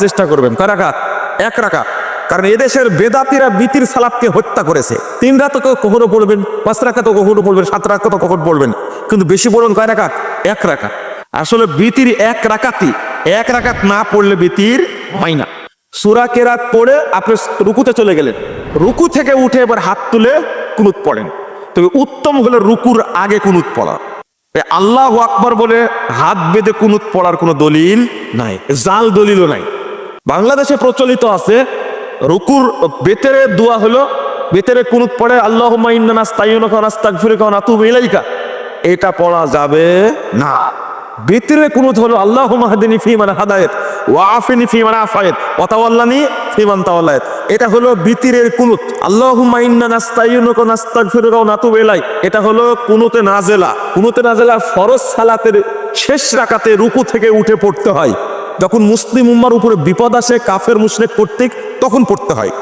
চেষ্টা করবেন। কয় রাকাত? এক রাকাত। কারণ এদেশের বেদাতিরা বিতির সালাদকে হত্যা করেছে। তিন রাত কখনো পড়বেন, পাঁচ রাকাত তো কখনো পড়বেন, সাত রাকাত তো কখন পড়বেন? কিন্তু বেশি পড়বেন কয় রাকাত? এক রাকাত। আসলে বিতির এক রাকাতই। এক রাকাত না পড়লে বিতির হয় না। সুরা কেরাত পড়ে আপনি রুকুতে চলে গেলেন। রুকু থেকে উঠে এবার হাত তুলে কুনুত পড়েন। তবে উত্তম হলো রুকুর আগে কুনুত পড়া। আল্লাহ আকবর বলে হাত বেঁধে কুনুত পড়ার কোনো দলিল নাই। জাল দলিলও নাই। বাংলাদেশে প্রচলিত আছে, রুকুর বেতেরে দোয়া হলো, বেতেরে কুনুত পড়ে আল্লাহ ইলাইকা। এটা পড়া যাবে না। বেতেরে কুনুত হলো আল্লাহ মাহদিনী ফি মানে হাদায়েত ফি মানে আফায়েত এটা হলো বিতিরের কুনুত। ইলাইক। এটা হলো কুনুতে কুনুতে ফরজ সালাতের শেষ রাকাতে রুকু থেকে উঠে পড়তে হয়। যখন মুসলিম উম্মার উপরে বিপদ আসে কাফের মুশরিক কর্তৃক তখন পড়তে হয়।